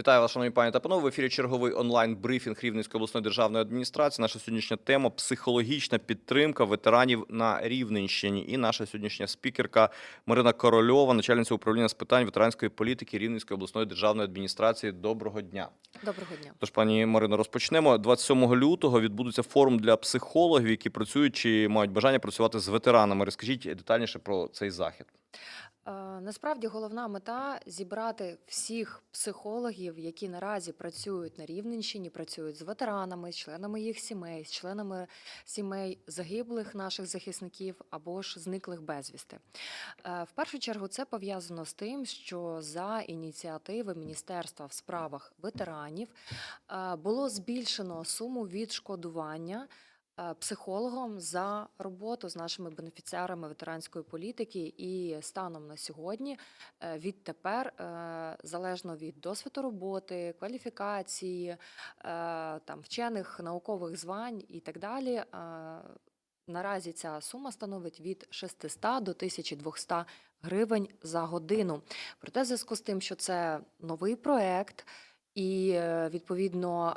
Вітаю вас, шановні пані та панове. В ефірі черговий онлайн брифінг Рівненської обласної державної адміністрації. Наша сьогоднішня тема психологічна підтримка ветеранів на Рівненщині. І наша сьогоднішня спікерка Марина Корольова, начальниця управління з питань ветеранської політики Рівненської обласної державної адміністрації. Доброго дня. Доброго дня. Тож, пані Марино, розпочнемо. 27 лютого відбудеться форум для психологів, які працюють чи мають бажання працювати з ветеранами. Розкажіть детальніше про цей захід. Е, Насправді головна мета зібрати всіх психологів, які наразі працюють на Рівненщині, працюють з ветеранами, з членами їх сімей, з членами сімей загиблих наших захисників або ж зниклих безвісти. Е, В першу чергу це пов'язано з тим, що за ініціативи Міністерства в справах ветеранів е, було збільшено суму відшкодування. Е, Психологом за роботу з нашими бенефіціарами ветеранської політики, і станом на сьогодні е, відтепер, е, залежно від досвіду роботи, кваліфікації, там вчених наукових звань і так далі. Наразі ця сума становить від 600 до 1200 гривень за годину. Проте, в зв'язку з тим, що це новий проект. І е, відповідно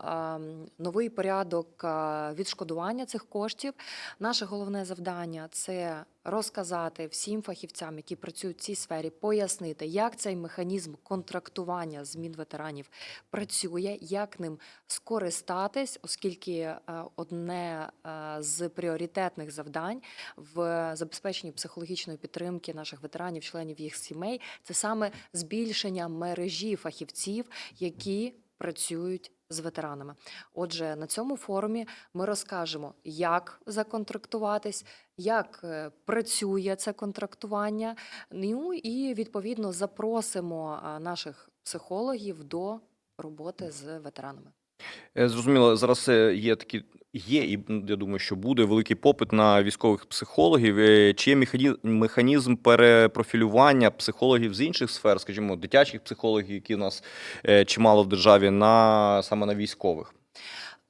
новий порядок відшкодування цих коштів. Наше головне завдання це розказати всім фахівцям, які працюють в цій сфері, пояснити, як цей механізм контрактування змін ветеранів працює, як ним скористатись, оскільки е, одне е, з пріоритетних завдань в забезпеченні психологічної підтримки наших ветеранів, членів їх сімей, це саме збільшення мережі фахівців, які працюють з ветеранами. Отже, на цьому форумі ми розкажемо, як законтрактуватись, як е, працює це контрактування. Ну і відповідно запросимо наших психологів до роботи з ветеранами. Е, Зрозуміло, зараз е, є такі. Є, і я думаю, що буде великий попит на військових психологів. Е, Чи є механізм перепрофілювання психологів з інших сфер, скажімо, дитячих психологів, які у нас чимало в державі, на саме на військових?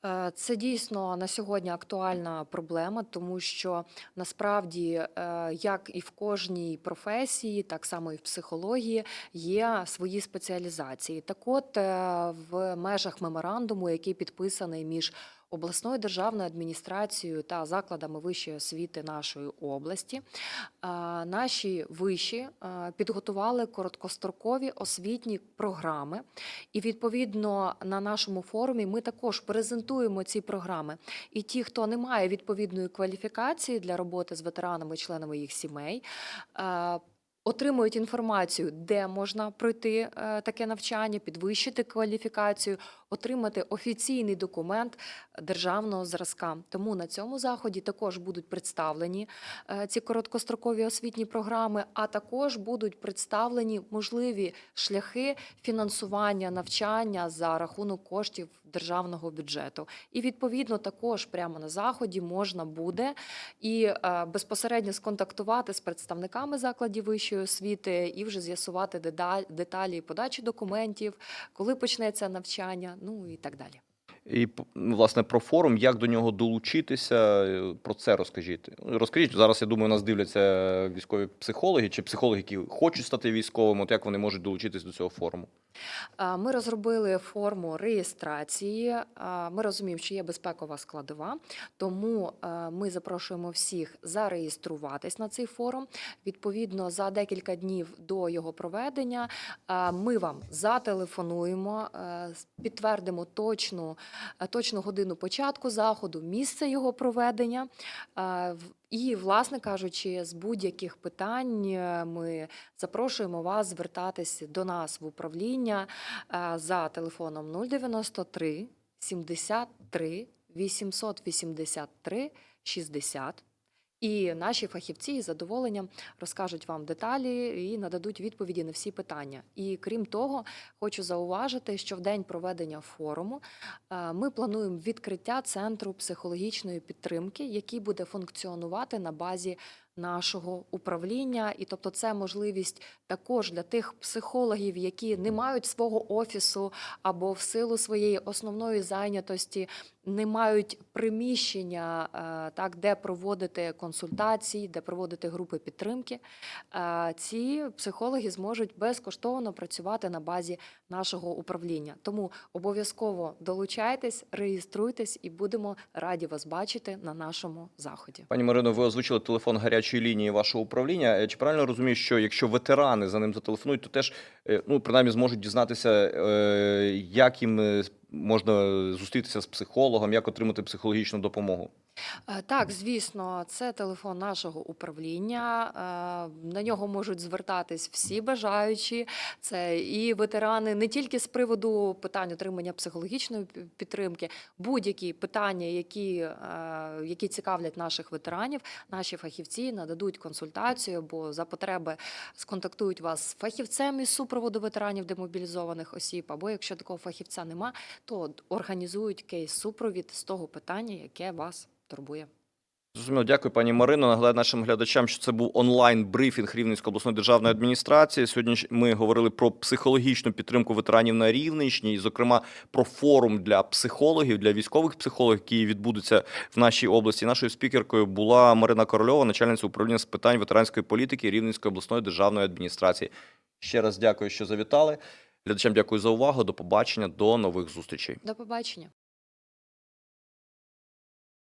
Е, Це дійсно на сьогодні актуальна проблема, тому що насправді, е, як і в кожній професії, так само і в психології, є свої спеціалізації. Так от, е, в межах меморандуму, який підписаний між обласною державною адміністрацією та закладами вищої освіти нашої області, наші виші підготували короткострокові освітні програми. І відповідно на нашому форумі ми також презентуємо ці програми. І ті, хто не має відповідної кваліфікації для роботи з ветеранами, членами їх сімей. Отримують інформацію, де можна пройти е, таке навчання, підвищити кваліфікацію, отримати офіційний документ державного зразка. Тому на цьому заході також будуть представлені е, ці короткострокові освітні програми, а також будуть представлені можливі шляхи фінансування навчання за рахунок коштів державного бюджету. І відповідно також прямо на заході можна буде і е, безпосередньо сконтактувати з представниками закладів вищої освіти і вже з'ясувати деталі подачі документів, коли почнеться навчання, ну і так далі. І ну, власне про форум, як до нього долучитися, е, про це розкажіть. Розкажіть, зараз я думаю, нас дивляться військові психологи чи психологи, які хочуть стати військовими, от як вони можуть долучитись до цього форуму. Ми розробили форму реєстрації. Ми розуміємо, що є безпекова складова, тому ми запрошуємо всіх зареєструватись на цей форум. Відповідно, за декілька днів до його проведення ми вам зателефонуємо, підтвердимо точну, точну годину початку заходу, місце його проведення. І, власне кажучи, з будь-яких питань е, ми запрошуємо вас звертатись до нас в управління е, за телефоном 093 73 883 60. І наші фахівці із задоволенням розкажуть вам деталі і нададуть відповіді на всі питання. І крім того, хочу зауважити, що в день проведення форуму е, ми плануємо відкриття центру психологічної підтримки, який буде функціонувати на базі нашого управління. І тобто, це можливість також для тих психологів, які не мають свого офісу або в силу своєї основної зайнятості не мають приміщення, е, так, де проводити консультації, де проводити групи підтримки. Е, Ці психологи зможуть безкоштовно працювати на базі нашого управління. Тому обов'язково долучайтесь, реєструйтесь і будемо раді вас бачити на нашому заході. Пані Марино, ви озвучили телефон гарячої лінії вашого управління. Е, Чи правильно розумію, що якщо ветерани за ним зателефонують, то теж ну принаймні зможуть дізнатися, як їм можна зустрітися з психологом, як отримати психологічну допомогу? Е, Так, звісно, це телефон нашого управління. Е, На нього можуть звертатись всі бажаючі. Це і ветерани не тільки з приводу питань отримання психологічної підтримки, будь-які питання, які, е, які цікавлять наших ветеранів, наші фахівці нададуть консультацію або за потреби сконтактують вас з фахівцем із супроводу ветеранів демобілізованих осіб. Або якщо такого фахівця нема, то організують кейс-супровід з того питання, яке вас турбує. Зрозуміло, дякую, пані Марино. Нагадаю нашим глядачам, що це був онлайн брифінг Рівненської обласної державної адміністрації. Сьогодні ми говорили про психологічну підтримку ветеранів на Рівненщині, і, зокрема, про форум для психологів, для військових психологів, які відбудуться в нашій області. Нашою спікеркою була Марина Корольова, начальниця управління з питань ветеранської політики Рівненської обласної державної адміністрації. Ще раз дякую, що завітали. Глядачам дякую за увагу. До побачення, до нових зустрічей. До побачення.